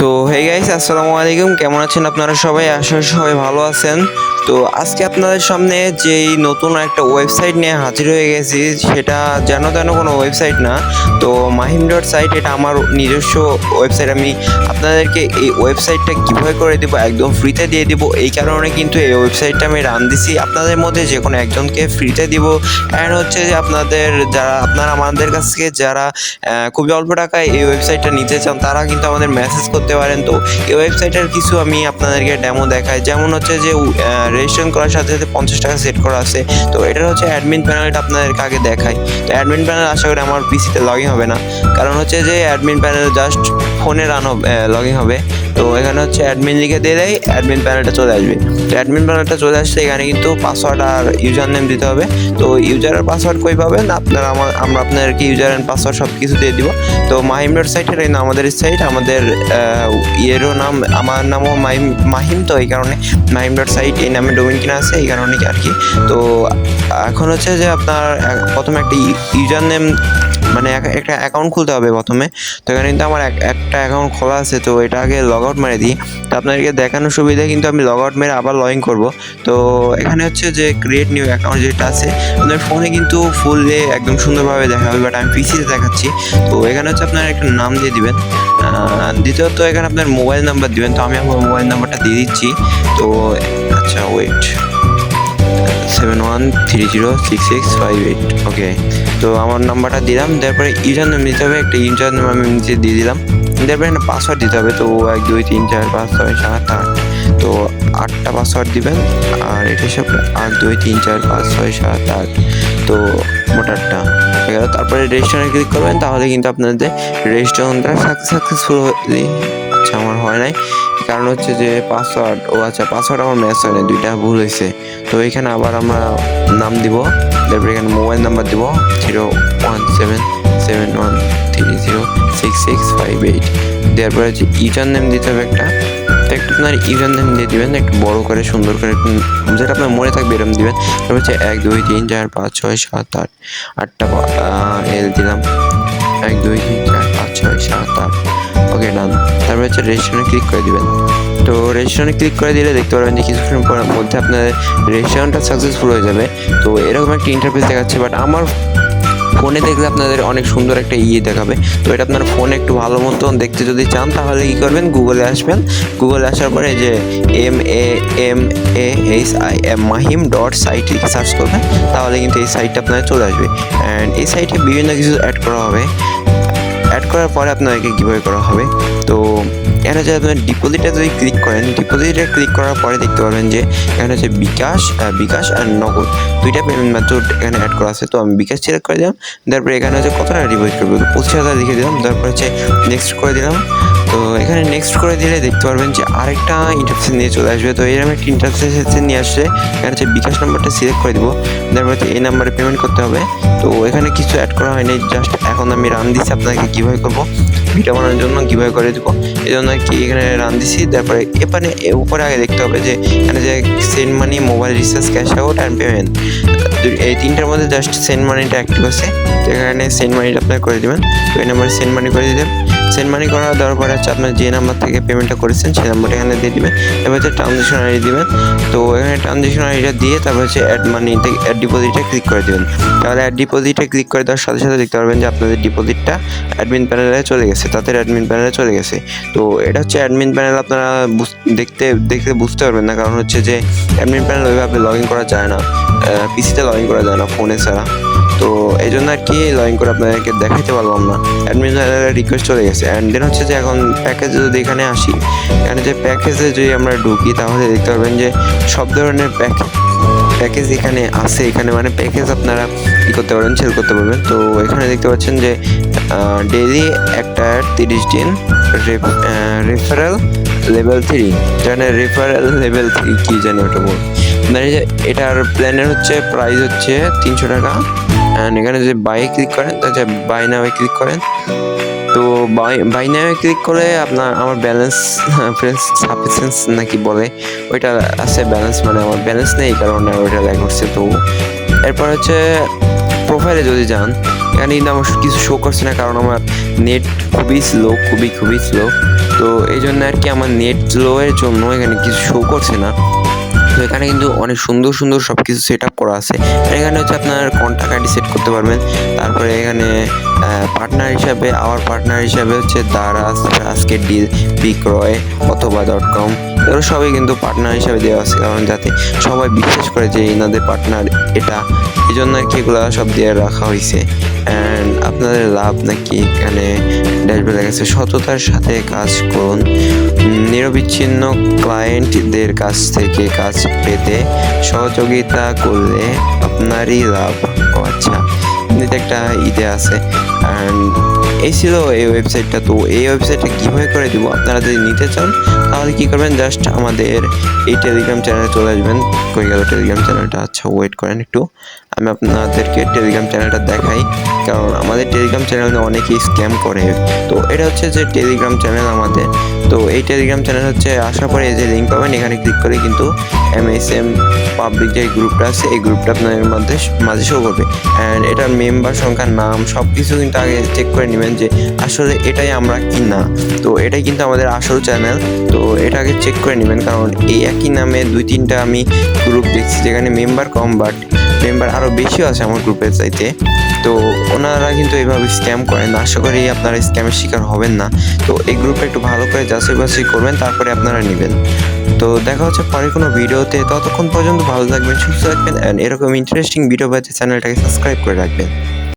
So hey guys আসসালামু আলাইকুম। কেমন আছেন আপনারা সবাই? আশা সবাই ভালো আছেন। তো, আজকে আপনাদের সামনে যেই নতুন একটা ওয়েবসাইট নিয়ে হাজির হয়ে গেছি, সেটা যেন তেন কোনো ওয়েবসাইট না, তো মাহিম ডট সাইট এটা আমার নিজস্ব ওয়েবসাইট আমি আপনাদেরকে এই ওয়েবসাইটটা কীভাবে করে দেবো, একদম ফ্রিতে দিয়ে দিব, এই কারণে কিন্তু এই ওয়েবসাইটটা আমি রান দিছি। আপনাদের মধ্যে যে কোনো একজনকে ফ্রিতে দিব। অ্যান্ড হচ্ছে যে আপনাদের যারা, আপনারা আমাদের কাছ থেকে যারা খুবই অল্প টাকায় এই ওয়েবসাইটটা নিতে চান, তারা কিন্তু আমাদের মেসেজ করতে পারেন। তো এই ওয়েবসাইটের কিছু আমি আপনাদেরকে ডেমো দেখাই। যেমন হচ্ছে যে রেজিস্ট্রেশন করার সাথে সাথে পঞ্চাশ টাকা সেট করা আছে। তো এটার হচ্ছে অ্যাডমিন প্যানেলটা আপনাদেরকে আগে দেখাই। তো অ্যাডমিন প্যানেল আশা করি আমার পিসিতে লগ ইন হবে না। কারণ হচ্ছে যে অ্যাডমিন প্যানেল জাস্ট ফোনে রান হবে লগ ইন হবে। তো এখানে হচ্ছে অ্যাডমিন লিখে দিয়ে দেয় অ্যাডমিন প্যানেলটা চলে আসবে। তো অ্যাডমিন প্যানেলটা চলে আসছে, এখানে কিন্তু পাসওয়ার্ড আর ইউজার নেম দিতে হবে। তো ইউজার আর পাসওয়ার্ড কই পাবেন? আপনারা আমার, আমরা আপনাদেরকে ইউজার অ্যান্ড পাসওয়ার্ড সব কিছু দিয়ে দিব। তো মাহিম ডট সাইট এটা কিন্তু আমাদের সাইট আমাদের ইয়েরও নাম, আমার নামও মাহিম মাহিম তো এই কারণে। মাহিম ডট সাইট এই নামে ডোমিন কিনা আছে, এই কারণে আর কি। তো এখন হচ্ছে যে আপনার প্রথমে একটা ইউজার নেম মানে একটা অ্যাকাউন্ট খুলতে হবে প্রথমে। তো এখানে কিন্তু আমার এক- একটা অ্যাকাউন্ট খোলা আছে, তো এটা আগে লগ আউট মেরে দিই। তো আপনাদেরকে দেখানোর সুবিধা কিন্তু আমি লগ আউট মেরে আবার লগ ইন করব। তো এখানে হচ্ছে যে ক্রিয়েট নিউ অ্যাকাউন্ট যেটা আছে, আপনার ফোনে কিন্তু ফুল ফুললে একদম সুন্দরভাবে দেখা হবে বাট আমি পিসিতে দেখাচ্ছি। তো এখানে হচ্ছে আপনার একটা নাম দিয়ে দিবেন। দ্বিতীয়ত এখানে আপনার মোবাইল নাম্বার দিবেন। তো আমি আমার মোবাইল নাম্বারটা দিয়ে দিচ্ছি। তো আচ্ছা wait seven one three zero six six five eight okay তো আমার নাম্বারটা দিলাম, তারপরে ইউজার নেম দিতে হবে, একটা ইউজার নেম আমি নিচে দিয়ে দিলাম। তারপরে একটা পাসওয়ার্ড দিতে হবে, তো এক, দুই, তিন, চার, পাঁচ, ছয়, সাত, আট। তো আটটা পাসওয়ার্ড দিবেন, আর এটা সব আট, দুই, তিন, চার, পাঁচ, ছয়, সাত, আট। তো মোট আটটা। গেল। তারপরে রেজিস্ট্রেশনে ক্লিক করবেন, তাহলে কিন্তু আপনাদের রেজিস্ট্রেশনটা সাকসেসফুল হয়ে আমার হয় নাই। কারণ হচ্ছে যে পাসওয়ার্ড ও আচ্ছা পাসওয়ার্ড আমার ম্যাচ হয় না দুইটা ভুল হয়েছে। তো এখানে আবার আমরা নাম দিব তারপরে এখানে মোবাইল নাম্বার দিব zero one seven seven one three zero six six five eight দেওয়ার পরে হচ্ছে ইউজার নেম দিতে হবে একটা। একটু আপনার ইউজার নেম দিয়ে দিবেন, একটু বড় করে, সুন্দর করে যেটা আপনার মনে থাকবে এরকম দিবেন। তারপর হচ্ছে এক, দুই, তিন, চার, পাঁচ, ছয়, সাত, আট। আটটা এল দিলাম। এক, দুই, তিন, চার, পাঁচ, ছয়, সাত, আট। ওকে ডান তারপর হচ্ছে রেজিস্ট্রেশনে ক্লিক করে দিবেন। তো রেজিস্ট্রেশনে ক্লিক করে দিলে দেখতে পারবেন যে কিছুক্ষণ পর মধ্যে আপনাদের রেজিস্ট্রেশনটা সাকসেসফুল হয়ে যাবে। তো এরকম একটা ইন্টারফেস দেখাচ্ছে বাট আমার ফোনে দেখলে আপনাদের অনেক সুন্দর একটা ইয়ে দেখাবে। তো এটা আপনার ফোনে একটু ভালো মতন দেখতে যদি চান, তাহলে কী করবেন? গুগলে আসবেন। গুগলে আসার পরে যে M A M A H I M Mahim dot site লিখে সার্চ করবেন, তাহলে কিন্তু এই সাইটটা আপনার চলে আসবে। অ্যান্ড এই সাইটে বিভিন্ন কিছু অ্যাড করা হবে। করার পরে আপনাদেরকে কীভাবে করা হবে। তো এখানে হচ্ছে আপনার ডিপোজিটে যদি ক্লিক করেন ডিপোজিটে ক্লিক করার পরে দেখতে পাবেন যে এখানে হচ্ছে বিকাশ বিকাশ আর নগদ। দুইটা পেমেন্ট মেথড এখানে অ্যাড করা আছে। তো আমি বিকাশ সিলেক্ট করে দিলাম। তারপরে এখানে হচ্ছে কত টাকা ডিপোজিট করব? পঁচিশ হাজার লিখে দিলাম। তারপর হচ্ছে নেক্সট করে দিলাম। তো এখানে নেক্সট করে দিলে দেখতে পারবেন যে আরেকটা ইন্টারফেস নিয়ে চলে আসবে। তো এরকম একটা ইন্টারফেস নিয়ে আসছে এখানে হচ্ছে বিকাশ নাম্বারটা সিলেক্ট করে দেবো। তারপরে এই নাম্বারে পেমেন্ট করতে হবে। তো এখানে কিছু অ্যাড করা হয়নি জাস্ট এখন আমি রান দিচ্ছি আপনাকে কীভাবে করব। ভিডিও বানানোর জন্য কীভাবে করে দেবো। এই জন্য কি এখানে রান দিছি, তারপরে এখানে উপরে আগে দেখতে হবে যে, এখানে যে send money mobile recharge cash out and payment এই তিনটার মধ্যে জাস্ট সেন্ড মানিটা অ্যাক্টিভ আছে। তো এখানে সেন্ড মানিটা আপনার করে দেবেন। তো এই নাম্বারে সেন্ড মানি করে দিবেন সেন্ড মানি করা দেওয়ার পরে হচ্ছে আপনার যে নাম্বার থেকে পেমেন্টটা করেছেন, সেই নাম্বারটা এখানে দিয়ে দিবেন। এবার হচ্ছে ট্রানজেকশন আইডি দিবেন। তো এখানে ট্রানজেকশন আইডিটা দিয়ে তারপর হচ্ছে অ্যাড মানিতে অ্যাড ডিপোজিটে ক্লিক করে দেবেন। তাহলে অ্যাড ডিপোজিটে ক্লিক করে দেওয়ার সাথে সাথে দেখতে পারবেন যে আপনাদের ডিপোজিটটা অ্যাডমিন প্যানেলে চলে গেছে। তাদের অ্যাডমিন প্যানেলে চলে গেছে। তো এটা হচ্ছে অ্যাডমিন প্যানেল আপনারা দেখতে দেখতে বুঝতে পারবেন না। কারণ হচ্ছে যে অ্যাডমিন প্যানেল ওইভাবে লগ ইন করা যায় না। পিসিতে লগ ইন করা যায় না ফোনে ছাড়া। তো এই জন্য আর কি লগ ইন করে আপনাদেরকে দেখাতে পারলাম না। অ্যাডমিন প্যানেলের রিকোয়েস্ট চলে গেছে। অ্যান্ড দেন হচ্ছে যে এখন প্যাকেজ যদি এখানে আসি, এখানে যে প্যাকেজে যদি আমরা ঢুকি, তাহলে দেখতে পারবেন যে সব ধরনের প্যাকেজ প্যাকেজ এখানে আছে। এখানে মানে প্যাকেজ আপনারা কী করতে পারবেন সেল করতে পারবেন। তো এখানে দেখতে পাচ্ছেন যে ডেইলি একটা তিরিশ দিন রেফারেল লেভেল থ্রি যেখানে রেফারেল লেভেল থ্রি কী জানি ওটা বল? মানে এটার প্ল্যানের হচ্ছে প্রাইস হচ্ছে তিনশো টাকা। অ্যান্ড এখানে যে বাই ক্লিক করেন তাহলে বাই নামে ক্লিক করেন। তো বাই বাই নামে ক্লিক করে আপনার, আমার ব্যালেন্স ফ্রেন্স সাফিসিয়েন্স নাকি বলে, ওইটা আছে ব্যালেন্স মানে আমার ব্যালেন্স নেই কারণে ওইটা ল্যাগ করছে তো এরপর হচ্ছে প্রোফাইলে যদি যান, এখানে কিন্তু আমার কিছু শো করছে না, কারণ আমার নেট খুবই স্লো খুবই খুবই স্লো তো এই জন্য আর কি আমার নেট স্লো এর জন্য এখানে কিছু শো করছে না। এখানে কিন্তু অনেক সুন্দর সুন্দর সব কিছু সেট আপ করা আছে। এখানে হচ্ছে আপনার কন্ট্যাক্ট আইডি সেট করতে পারবেন। তারপরে এখানে পার্টনার হিসাবে আওয়ার পার্টনার হিসাবে হচ্ছে দারাজ আজকে ডিল বিক্রয় অথবা ডট কম এগুলো সবই কিন্তু পার্টনার হিসাবে দেওয়া আছে। কারণ যাতে সবাই বিশ্বাস করে যে এনাদের পার্টনার এটা। এই জন্য আর কি এগুলো সব দিয়ে রাখা হয়েছে অ্যান্ড আপনাদের লাভ নাকি এখানে ড্যাশবোর্ডে গেছে সততার সাথে কাজ করুন। নিরবিচ্ছিন্ন ক্লায়েন্টদের কাছ থেকে কাজ পেতে সহযোগিতা করলে আপনারই লাভ। আচ্ছা একটা ইতে আছে। অ্যান্ড এই ছিল এই ওয়েবসাইটটা তো এই ওয়েবসাইটটা কীভাবে করে দিব? আপনারা যদি নিতে চান, তাহলে কী করবেন? জাস্ট আমাদের এই টেলিগ্রাম চ্যানেলে চলে আসবেন। কই গেল টেলিগ্রাম চ্যানেলটা আচ্ছা ওয়েট করেন একটু। আমি আপনাদেরকে টেলিগ্রাম চ্যানেলটা দেখাই। কারণ আমাদের টেলিগ্রাম চ্যানেলে অনেকেই স্ক্যাম করে। তো এটা হচ্ছে যে টেলিগ্রাম চ্যানেল আমাদের। তো এই টেলিগ্রাম চ্যানেল হচ্ছে আসার পরে যে লিঙ্ক পাবেন, এখানে ক্লিক করে কিন্তু এম এস এম পাবলিক যে গ্রুপটা আছে, এই গ্রুপটা আপনাদের মধ্যে মাঝে শো করবে। অ্যান্ড এটার মেম্বার সংখ্যা নাম সব কিছু কিন্তু আগে চেক করে নেবেন যে আসলে এটাই আমরা কি না তো এটাই কিন্তু আমাদের আসল চ্যানেল তো এটা আগে চেক করে নেবেন। কারণ এই একই নামে দুই তিনটা আমি গ্রুপ দেখছি যেখানে মেম্বার কম বাট মেম্বার আরও বেশিও আছে আমার গ্রুপের চাইতে। তো ওনারা কিন্তু এভাবে স্ক্যাম করেন। আশা করি আপনারা স্ক্যামের শিকার হবেন না। তো এই গ্রুপে একটু ভালো করে যাচাই বাছাই করবেন, তারপরে আপনারা নেবেন। তো দেখা হচ্ছে পরে কোনো ভিডিওতে। ততক্ষণ পর্যন্ত ভালো থাকবেন, সুস্থ থাকবেন অ্যান্ড এরকম ইন্টারেস্টিং ভিডিও পেতে চ্যানেলটাকে সাবস্ক্রাইব করে রাখবেন।